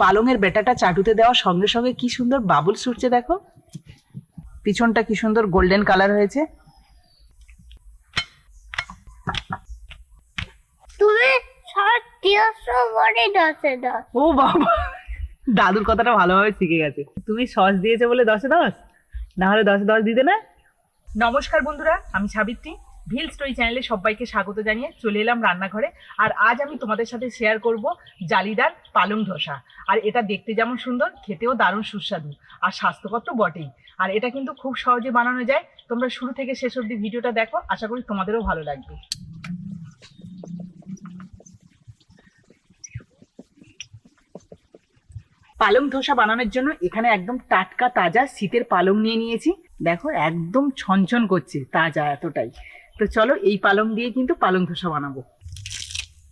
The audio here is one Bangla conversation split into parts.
পালংয়ের বেটাটা চাটুতে দেওয়ার সঙ্গে সঙ্গে কি সুন্দর বাবুল ছুটছে দেখো। পিছনটা কি সুন্দর গোল্ডেন কালার হয়েছে। তুমি ও বাবা দাদুর কথাটা ভালোভাবে শিখে গেছে। তুমি সস দিয়েছে বলে দশে দশ? না হলে দশে দশ দিতে না? নমস্কার বন্ধুরা আমি সাবিত্রী। ভিল স্টোরি চ্যানেলে সবাইকে স্বাগত জানিয়ে চলে এলাম রান্নাঘরে। আর আজ আমি তোমাদের সাথে শেয়ার করব জালিদার পালং ধসা। আর এটা দেখতে যেমন সুন্দর, খেতেও দারুণ সুস্বাদু আর স্বাস্থ্যকর তো বটেই। আর এটা কিন্তু খুব সহজে বানানো যায়। তোমরা শুরু থেকে শেষ অবধি ভিডিওটা দেখো, আশা করি তোমাদেরও ভালো লাগবে। পালং ধোসা বানানোর জন্য এখানে একদম টাটকা, তাজা শীতের পালং নিয়ে নিয়েছি। দেখো, একদম ছনছন করছে, তাজা এতটাই। তো চলো এই পালং দিয়ে কিন্তু পালং ধোসা বানাবো।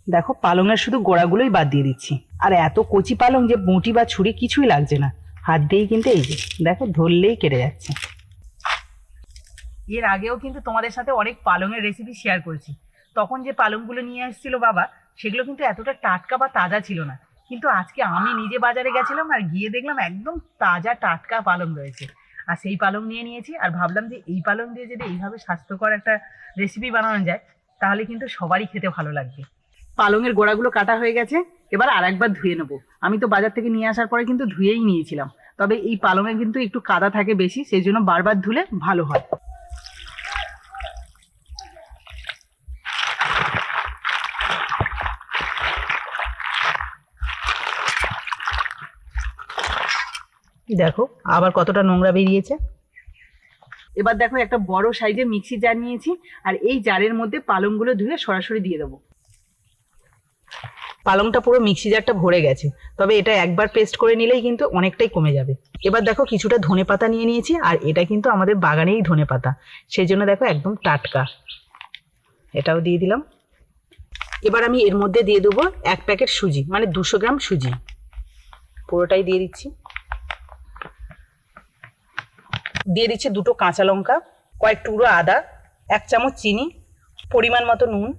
দেখো, পালংয়ের শুধু গোড়াগুলোই বাদ দিয়ে দিচ্ছি। আর এত কচি পালং যে বঁটি বা ছুরি কিছুই লাগছে না। হাত দিয়েই কিন্তু এই যে, দেখো, ধরলেই কেটে যাচ্ছে। এর আগেও কিন্তু তোমাদের সাথে অনেক পালংয়ের রেসিপি শেয়ার করেছি। তখন যে পালংগুলো নিয়ে আসছিল বাবা, সেগুলো কিন্তু এতটা টাটকা বা তাজা ছিল না। কিন্তু আজকে আমি নিজে বাজারে গেছিলাম আর গিয়ে দেখলাম একদম তাজা টাটকা পালং রয়েছে। আর সেই পালং নিয়ে নিয়েছি। আর ভাবলাম যে এই পালং দিয়ে যদি এইভাবে স্বাস্থ্যকর একটা রেসিপি বানানো যায়, তাহলে কিন্তু সবারই খেতে ভালো লাগবে। পালংয়ের গোড়াগুলো কাটা হয়ে গেছে, এবার আর একবার ধুয়ে নেব। আমি তো বাজার থেকে নিয়ে আসার পরে কিন্তু ধুয়েই নিয়েছিলাম। তবে এই পালংয়ে কিন্তু একটু কাদা থাকে বেশি, সেই জন্য বারবার ধুলে ভালো হয়। দেখো আবার কতটা নোংরা বেরিয়েছে। এবার দেখো একটা বড় সাইজের মিক্সি জার নিয়েছি আর এই জারের মধ্যে পালংগুলো ধুয়ে সরাসরি দিয়ে দেবো। পালংটা পুরো মিক্সি জারটা ভরে গেছে তবে এটা একবার পেস্ট করে নিলেই কিন্তু অনেকটাই কমে যাবে। এবার দেখো কিছুটা ধনে পাতা নিয়ে নিয়েছি আর এটা কিন্তু আমাদের বাগানেই ধনে পাতা। সেই জন্য দেখো একদম টাটকা। এটাও দিয়ে দিলাম। এবার আমি এর মধ্যে দিয়ে দেবো এক প্যাকেট সুজি মানে দুশো গ্রাম সুজি। পুরোটাই দিয়ে দিচ্ছি। দিয়ে দিচ্ছি দুটো কাঁচা লঙ্কা, কয়েক টুকরো আদা, এক চামচ চিনি, পরিমাণ মতো নুন,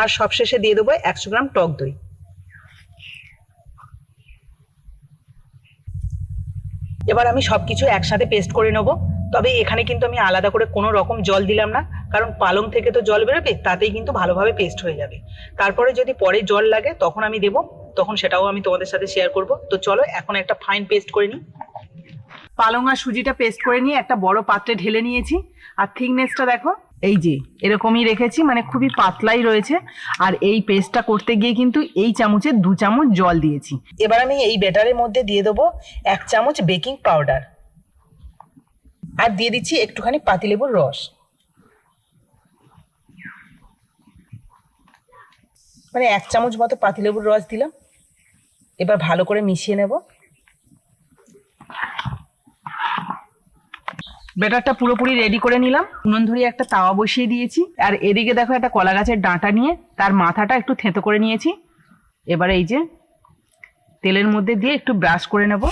আর সবশেষে দিয়ে দেবো একশো গ্রাম টক দই। এবার আমি সবকিছু একসাথে পেস্ট করে নেব, তবে এখানে কিন্তু আমি আলাদা করে কোনো রকম জল দিলাম না, কারণ পালং থেকে তো জল বেরোবে, তাতেই কিন্তু ভালোভাবে পেস্ট হয়ে যাবে। তারপরে যদি পরে জল লাগে, তখন আমি দেব, তখন সেটাও আমি তোমাদের সাথে শেয়ার করব। তো চলো, এখন একটা ফাইন পেস্ট করে নিই। পালং আর সুজিটা পেস্ট করে নিয়ে একটা বড় পাত্রে ঢেলে নিয়েছি। আর থিকনেসটা দেখো, এই যে, এরকমই রেখেছি মানে খুবই পাতলাই রয়েছে। আর এই পেস্টটা করতে গিয়ে কিন্তু এই চামচে দু চামচ জল দিয়েছি। এবার আমি এই ব্যাটারের মধ্যে দিয়ে দেবো এক চামচ বেকিং পাউডার আর দিয়ে দিচ্ছি একটুখানি পাতিলেবুর রস। মানে এক চামচ মতো পাতিলেবুর রস দিলাম। এবার ভালো করে মিশিয়ে নেব। ব্যাটারটা পুরোপুরি রেডি করে নিলাম। উনুন ধরিয়ে একটা তাওয়া বসিয়ে দিয়েছি। আর এদিকে দেখো একটা কলা গাছের ডাঁটা নিয়ে তার মাথাটা একটু থেঁতো করে নিয়েছি। এবারে এই যে তেলের মধ্যে দিয়ে একটু ব্রাশ করে নেব।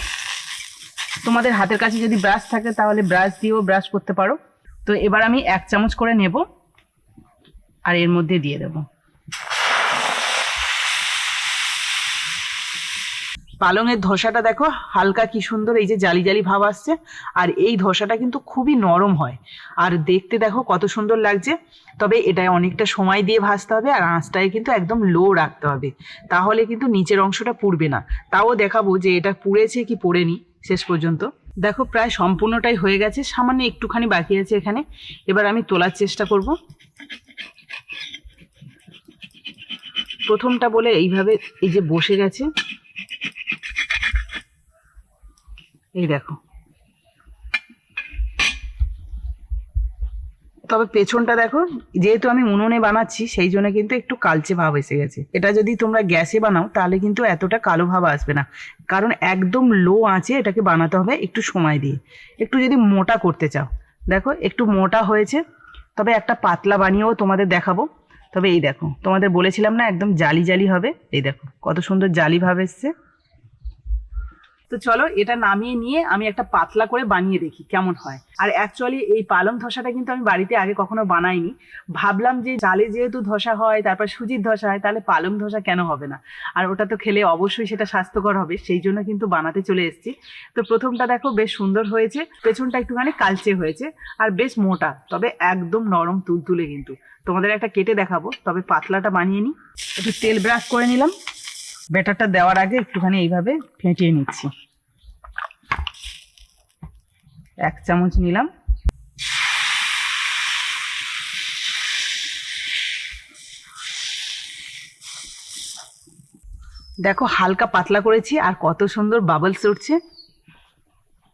তোমাদের হাতের কাছে যদি ব্রাশ থাকে তাহলে ব্রাশ দিয়েও ব্রাশ করতে পারো। তো এবার আমি এক চামচ করে নেব। আর এর মধ্যে দিয়ে দেবো। পালংয়ের ধসাটা দেখো, হালকা কি সুন্দর, এই যে জালি জালি ভাব আসছে, আর এই ধসাটা কিন্তু খুবই নরম হয়। আর দেখতে দেখো কত সুন্দর লাগছে, তবে এটায় অনেকটা সময় দিয়ে ভাজতে হবে, আর আঁচটায় কিন্তু একদম লো রাখতে হবে। তাহলে কিন্তু নিচের অংশটা পুড়বে না। তাও দেখাবো যে এটা পুড়েছে কি পোড়েনি, শেষ পর্যন্ত। দেখো প্রায় সম্পূর্ণটাই হয়ে গেছে, সামান্য একটুখানি বাকি আছে এখানে। এবার আমি তোলার চেষ্টা করব। প্রথমটা বলে এইভাবে এই যে বসে গেছে। এই দেখো। তবে পেছনটা দেখো, যেহেতু আমি উনুনে বানাচ্ছি, সেই জন্য কিন্তু একটু কালচে ভাব এসে গেছে। এটা যদি তোমরা গ্যাসে বানাও, তাহলে কিন্তু এতটা কালো ভাব আসবে না। কারণ একদম লো আঁচে এটাকে বানাতে হবে একটু সময় দিয়ে। একটু যদি মোটা করতে চাও। দেখো, একটু মোটা হয়েছে। তবে একটা পাতলা বানিয়েও তোমাদের দেখাবো। তবে এই দেখো, তোমাদের বলেছিলাম না, একদম জালি জালি হবে। এই দেখো, কত সুন্দর জালি ভাব এসছে। তো চলো এটা নামিয়ে নিয়ে আমি একটা পাতলা করে বানিয়ে দেখি কেমন হয়। আর অ্যাকচুয়ালি এই পালং ধসাটা কিন্তু আমি বাড়িতে আগে কখনো বানাইনি। ভাবলাম যে চালে যেহেতু ধসা হয়, তারপর সুজির ধসা হয়, তাহলে পালং ধসা কেন হবে না? আর ওটা তো খেলে অবশ্যই সেটা স্বাস্থ্যকর হবে, সেই জন্য কিন্তু বানাতে চলে এসেছি। তো প্রথমটা দেখো বেশ সুন্দর হয়েছে, পেছনটা একটুখানি কালচে হয়েছে, আর বেশ মোটা, তবে একদম নরম তুলতুলে কিন্তু। তোমাদের একটা কেটে দেখাবো, তবে পাতলাটা বানিয়ে নিই একটু তেল ব্রাশ করে নিলাম। ব্যাটারটা দেওয়ার আগে একটুখানি এইভাবে ফেটিয়ে নিচ্ছি। এক চামচ নিলাম। দেখো হালকা পাতলা করেছি আর কত সুন্দর বাবলস উঠছে।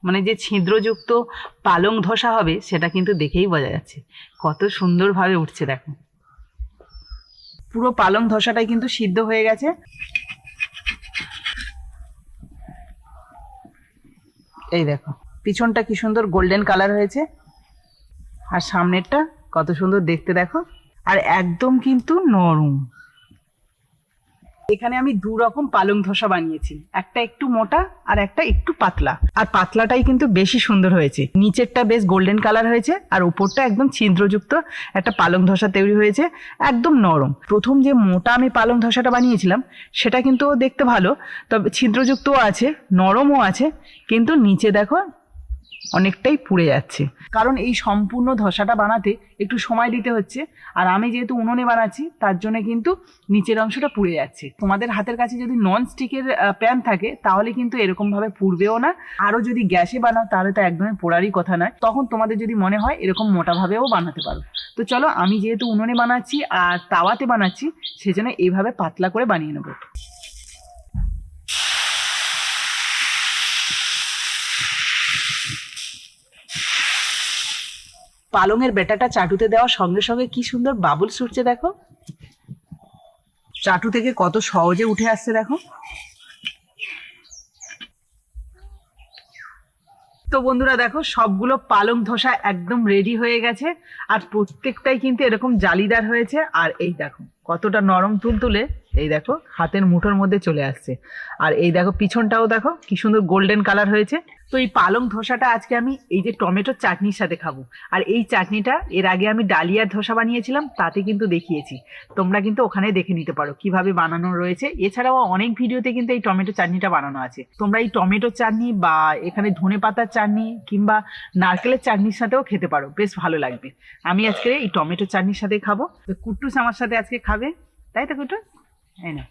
মানে যে ছিদ্রযুক্ত পালং ধসা হবে সেটা কিন্তু দেখেই বোঝা যাচ্ছে। কত সুন্দরভাবে উঠছে দেখো। পুরো পালং ধসাটাই কিন্তু সিদ্ধ হয়ে গেছে। এই দেখো, পিছনটা কি সুন্দর গোল্ডেন কালার হয়েছে। আর সামনেরটা কত সুন্দর দেখতে দেখো। আর একদম কিন্তু নরম। এখানে আমি দু রকম পালং ধোসা বানিয়েছি। একটা একটু মোটা আর একটা একটু পাতলা। আর পাতলাটাই কিন্তু বেশি সুন্দর হয়েছে। নিচেরটা বেশ গোল্ডেন কালার হয়েছে আর উপরটা একদম ছিদ্রযুক্ত একটা পালং ধোসা তৈরি হয়েছে, একদম নরম। প্রথম যে মোটা আমি পালং ধোসাটা বানিয়েছিলাম, সেটা কিন্তু দেখতে ভালো, তবে ছিদ্রযুক্তও আছে, নরমও আছে, কিন্তু নিচে দেখো অনেকটাই পুড়ে যাচ্ছে। কারণ এই সম্পূর্ণ ধসাটা বানাতে একটু সময় দিতে হচ্ছে। আর আমি যেহেতু উনুনে বানাচ্ছি, তার জন্য কিন্তু নিচের অংশটা পুড়ে যাচ্ছে। তোমাদের হাতের কাছে যদি নন স্টিকের প্যান থাকে, তাহলে কিন্তু এরকমভাবে পুড়বেও না। আরও যদি গ্যাসে বানাও, তাহলে তো একদমই পোড়ারই কথা নয়। তখন তোমাদের যদি মনে হয়, এরকম মোটাভাবেও বানাতে পারো। তো চলো, আমি যেহেতু উনুনে বানাচ্ছি আর তাওয়াতে বানাচ্ছি, সেজন্য এইভাবে পাতলা করে বানিয়ে নেব। পালংয়ের বেটাটা চাটুতে দেওয়ার সঙ্গে সঙ্গে কি সুন্দর বাবুল ছুটছে দেখো। চাটু থেকে কত সহজে উঠে আসছে দেখো। তো বন্ধুরা দেখো, সবগুলো পালং ধোসা একদম রেডি হয়ে গেছে, আর প্রত্যেকটাই কিন্তু এরকম জালিদার হয়েছে। আর এই দেখো, কতটা নরম তুলতুলে। এই দেখো, হাতের মুঠোর মধ্যে চলে আসছে। আর এই দেখো, পিছনটাও দেখো, কি সুন্দর গোল্ডেন কালার হয়েছে। তো এই পালং ধোসাটা আজকে আমি, এই যে টমেটোর চাটনির সাথে খাব। আর এই চাটনিটা, এর আগে আমি ডালিয়ার ধোসা বানিয়েছিলাম, তাতে কিন্তু দেখিয়েছি। তোমরা কিন্তু ওখানে দেখে নিতে পারো, কীভাবে বানানো রয়েছে। এছাড়াও অনেক ভিডিওতে কিন্তু এই টমেটো চাটনিটা বানানো আছে। তোমরা এই টমেটো চাটনি বা এখানে ধনে পাতার চাটনি কিংবা নারকেলের চাটনির সাথেও খেতে পারো, বেশ ভালো লাগবে। আমি আজকে এই টমেটো চাটনির সাথে খাব। তো কুট্টুস আমার সাথে আজকে খাবে। তাই তো কুট্টুস? এই না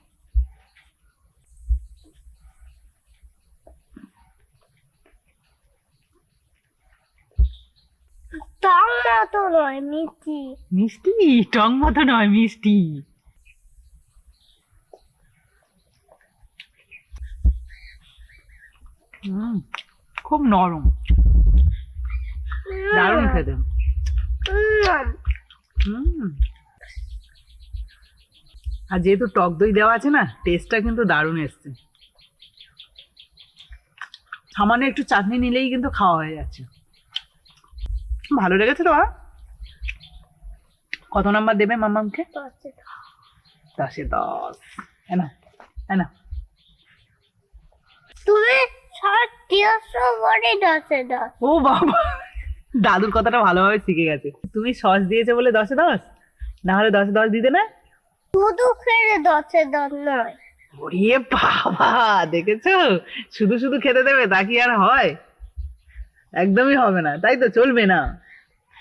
টং মতো নয় মিষ্টি মিষ্টি? টং মতো নয় মিষ্টি। হুম, খুব নরম। দারুণ খেতে। হুম। আর যেহেতু টক দই দেওয়া আছে না টেস্টটা কিন্তু দারুণ এসছে। সামান্য একটু চাটনি নিলেই কিন্তু খাওয়া হয়ে যাচ্ছে। ভালো লেগেছে তো কত নাম্বার দেবে মামামকে দশে। দশ হ্যাঁ না হ্যাঁ না তুমি ও বাবা দাদুর কথাটা ভালোভাবে শিখে গেছে। তুমি সস দিয়েছে বলে দশে দশ না হলে দশে দশ দিতে না? শুধু খেলে দশে দশ নয়। ওরে বাবা, দেখেছ? শুধু শুধু খেতে দেবে, তা কি আর হয়? একদমই হবে না, তাই তো চলবে না।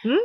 হুম?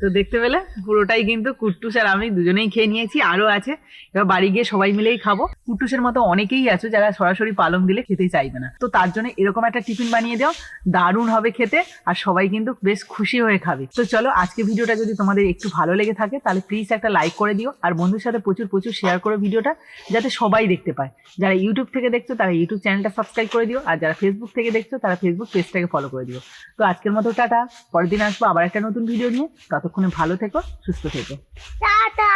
তো দেখতে পেলে পুরোটাই কিন্তু কুট্টুস আর আমি দুজনেই খেয়ে নিয়েছি আরও আছে। এবার বাড়ি গিয়ে সবাই মিলেই খাব। কুট্টুসের মতো অনেকেই আছে যারা সরাসরি পালং দিলে খেতে চাইবে না। তো তার জন্য এরকম একটা টিফিন বানিয়ে দাও, দারুণ হবে খেতে আর সবাই কিন্তু বেশ খুশি হয়ে খাবে। তো চলো আজকে ভিডিওটা যদি তোমাদের একটু ভালো লেগে থাকে, তাহলে প্লিজ একটা লাইক করে দিও আর বন্ধুর সাথে প্রচুর প্রচুর শেয়ার করো ভিডিওটা, যাতে সবাই দেখতে পায়। যারা ইউটিউব থেকে দেখছ, তারা ইউটিউব চ্যানেলটা সাবস্ক্রাইব করে দিও আর যারা ফেসবুক থেকে দেখছ, তারা ফেসবুক পেজটাকে ফলো করে দিও। তো আজকের মতো টাটা, পরের দিন আসব আবার একটা নতুন ভিডিও নিয়ে ততক্ষণে ভালো থেকো সুস্থ থেকো। টাটা!